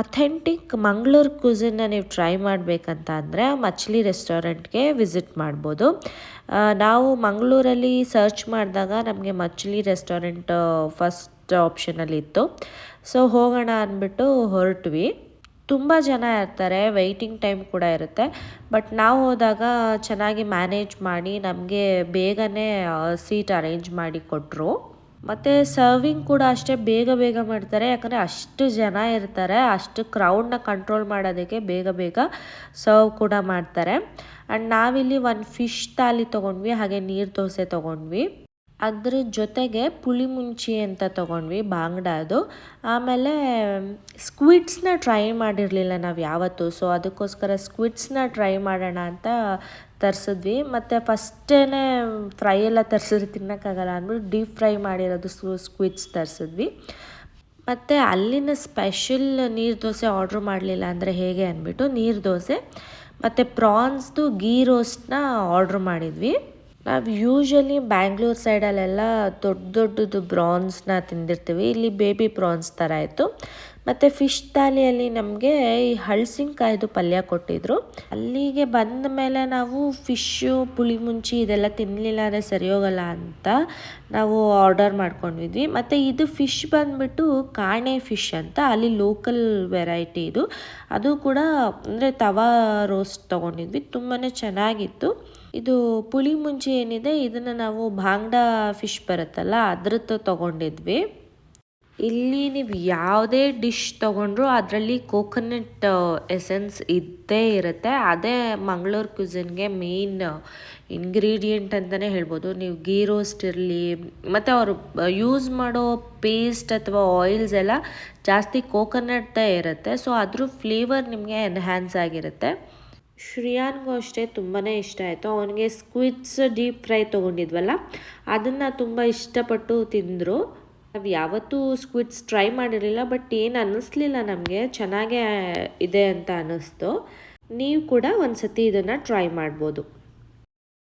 Authentic Mangaluru ಕ್ಯೂಸಿನ್ನ ನೀವು try ಮಾಡಬೇಕಂತ ಅಂದರೆ ಮಚ್ಲಿ ರೆಸ್ಟೋರೆಂಟ್ಗೆ ವಿಸಿಟ್ ಮಾಡ್ಬೋದು. ನಾವು ಮಂಗಳೂರಲ್ಲಿ ಸರ್ಚ್ ಮಾಡಿದಾಗ ನಮಗೆ ಮಚ್ಲಿ ರೆಸ್ಟೋರೆಂಟ್ ಫಸ್ಟ್ ಆಪ್ಷನಲ್ಲಿ ಇತ್ತು. ಸೊ ಹೋಗೋಣ ಅಂದ್ಬಿಟ್ಟು ಹೊರಟ್ವಿ. ತುಂಬ ಜನ ಇರ್ತಾರೆ ವೆಯ್ಟಿಂಗ್ ಟೈಮ್ ಕೂಡ ಇರುತ್ತೆ. ಬಟ್ ನಾವು ಹೋದಾಗ ಚೆನ್ನಾಗಿ ಮ್ಯಾನೇಜ್ ಮಾಡಿ ನಮಗೆ ಬೇಗನೆ ಸೀಟ್ ಅರೇಂಜ್ ಮಾಡಿ ಕೊಟ್ಟರು ಮತ್ತು ಸರ್ವಿಂಗ್ ಕೂಡ ಅಷ್ಟೇ ಬೇಗ ಬೇಗ ಮಾಡ್ತಾರೆ. ಯಾಕಂದರೆ ಅಷ್ಟು ಜನ ಇರ್ತಾರೆ, ಅಷ್ಟು ಕ್ರೌಡ್ನ ಕಂಟ್ರೋಲ್ ಮಾಡೋದಕ್ಕೆ ಬೇಗ ಬೇಗ ಸರ್ವ್ ಕೂಡ ಮಾಡ್ತಾರೆ. ಆ್ಯಂಡ್ ನಾವಿಲ್ಲಿ ಒಂದು ಫಿಶ್ ತಾಲಿ ತೊಗೊಂಡ್ವಿ, ಹಾಗೆ ನೀರು ದೋಸೆ ತೊಗೊಂಡ್ವಿ. ಅದ್ರ ಜೊತೆಗೆ ಪುಳಿ ಮುಂಚಿ ಅಂತ ತೊಗೊಂಡ್ವಿ ಬಾಂಗ್ಡಾದು ಆಮೇಲೆ ಸ್ಕ್ವಿಡ್ಸ್ನ ಟ್ರೈ ಮಾಡಿರಲಿಲ್ಲ ನಾವು ಯಾವತ್ತೂ. ಸೊ ಅದಕ್ಕೋಸ್ಕರ ಸ್ಕ್ವಿಡ್ಸ್ನ ಟ್ರೈ ಮಾಡೋಣ ಅಂತ ತರಿಸಿದ್ವಿ. ಮತ್ತು ಫಸ್ಟೇ ಫ್ರೈ ಎಲ್ಲ ತರಿಸಿದ್ರೆ ತಿನ್ನೋಕ್ಕಾಗಲ್ಲ ಅಂದ್ಬಿಟ್ಟು ಡೀಪ್ ಫ್ರೈ ಮಾಡಿರೋದು ಸ್ಕ್ವಿಡ್ಸ್ ತರಿಸಿದ್ವಿ. ಮತ್ತು ಅಲ್ಲಿನ ಸ್ಪೆಷಲ್ ನೀರು ದೋಸೆ ಆರ್ಡ್ರ್ ಮಾಡಲಿಲ್ಲ ಅಂದರೆ ಹೇಗೆ ಅಂದ್ಬಿಟ್ಟು ನೀರು ದೋಸೆ. ಮತ್ತು ಪ್ರಾನ್ಸ್ದು ಗೀ ರೋಸ್ಟ್ನ ಆರ್ಡ್ರ್ ಮಾಡಿದ್ವಿ. ನಾವು ಯೂಶ್ವಲಿ ಬ್ಯಾಂಗ್ಳೂರ್ ಸೈಡಲ್ಲೆಲ್ಲ ದೊಡ್ಡ ದೊಡ್ಡದು ಪ್ರಾನ್ಸ್ನ ತಿಂದಿರ್ತೀವಿ. ಇಲ್ಲಿ ಬೇಬಿ ಪ್ರಾನ್ಸ್ ಥರ ಇತ್ತು ಮತ್ತು ಫಿಶ್ ಥಾಲಿಯಲ್ಲಿ ನಮಗೆ ಈ ಹಳಸಿನಕಾಯ್ದು ಪಲ್ಯ ಕೊಟ್ಟಿದ್ರು. ಅಲ್ಲಿಗೆ ಬಂದ ಮೇಲೆ ನಾವು ಫಿಶ್ಶು ಪುಳಿ ಮುಂಚಿ ಇದೆಲ್ಲ ತಿನ್ನಲಿಲ್ಲ ಅಂದರೆ ಸರಿ ಹೋಗಲ್ಲ ಅಂತ ನಾವು ಆರ್ಡರ್ ಮಾಡ್ಕೊಂಡಿದ್ವಿ ಮತ್ತು ಇದು ಫಿಶ್ ಬಂದ್ಬಿಟ್ಟು ಕಾಣೆ ಫಿಶ್ ಅಂತ. ಅಲ್ಲಿ ಲೋಕಲ್ ವೆರೈಟಿ ಇದು. ಅದು ಕೂಡ ಅಂದರೆ ತವಾ ರೋಸ್ಟ್ ತೊಗೊಂಡಿದ್ವಿ. ತುಂಬಾ ಚೆನ್ನಾಗಿತ್ತು. ಇದು ಪುಳಿ ಮುಂಚೆ ಏನಿದೆ, ಇದನ್ನು ನಾವು ಭಾಂಗ್ಡಾ ಫಿಶ್ ಬರುತ್ತಲ್ಲ, ಅದ್ರದ್ದು ತೊಗೊಂಡಿದ್ವಿ. ಇಲ್ಲಿ ನೀವು ಯಾವುದೇ ಡಿಶ್ ತೊಗೊಂಡ್ರು ಅದರಲ್ಲಿ ಕೋಕೋನಟ್ ಎಸೆನ್ಸ್ ಇದ್ದೇ ಇರುತ್ತೆ. ಅದೇ ಮಂಗಳೂರು ಕ್ಯುಸಿನ್ಗೆ ಮೇಯ್ನ್ ಇಂಗ್ರೀಡಿಯೆಂಟ್ ಅಂತಲೇ ಹೇಳ್ಬೋದು. ನೀವು ಗೀ ರೋಸ್ಟ್ ಇರಲಿ, ಮತ್ತು ಅವರು ಯೂಸ್ ಮಾಡೋ ಪೇಸ್ಟ್ ಅಥವಾ ಆಯಿಲ್ಸ್ ಎಲ್ಲ ಜಾಸ್ತಿ ಕೋಕೋನಟ್ದೇ ಇರುತ್ತೆ. ಸೊ ಅದ್ರ ಫ್ಲೇವರ್ ನಿಮಗೆ ಎನ್ಹ್ಯಾನ್ಸ್ ಆಗಿರುತ್ತೆ. ಶ್ರೇಯಾನ್ಗೂ ಅಷ್ಟೇ ತುಂಬಾ ಇಷ್ಟ ಆಯಿತು. ಅವನಿಗೆ ಸ್ಕ್ವಿಡ್ಸ್ ಡೀಪ್ ಫ್ರೈ ತೊಗೊಂಡಿದ್ವಲ್ಲ, ಅದನ್ನು ತುಂಬ ಇಷ್ಟಪಟ್ಟು ತಿಂದರು. ನಾವು ಯಾವತ್ತೂ ಸ್ಕ್ವಿಡ್ಸ್ ಟ್ರೈ ಮಾಡಿರಲಿಲ್ಲ ಬಟ್ ಏನು ಅನ್ನಿಸ್ಲಿಲ್ಲ ನಮಗೆ. ಚೆನ್ನಾಗೇ ಇದೆ ಅಂತ ಅನ್ನಿಸ್ತು ನೀವು ಕೂಡ ಒಂದು ಸತಿ ಇದನ್ನು ಟ್ರೈ ಮಾಡ್ಬೋದು.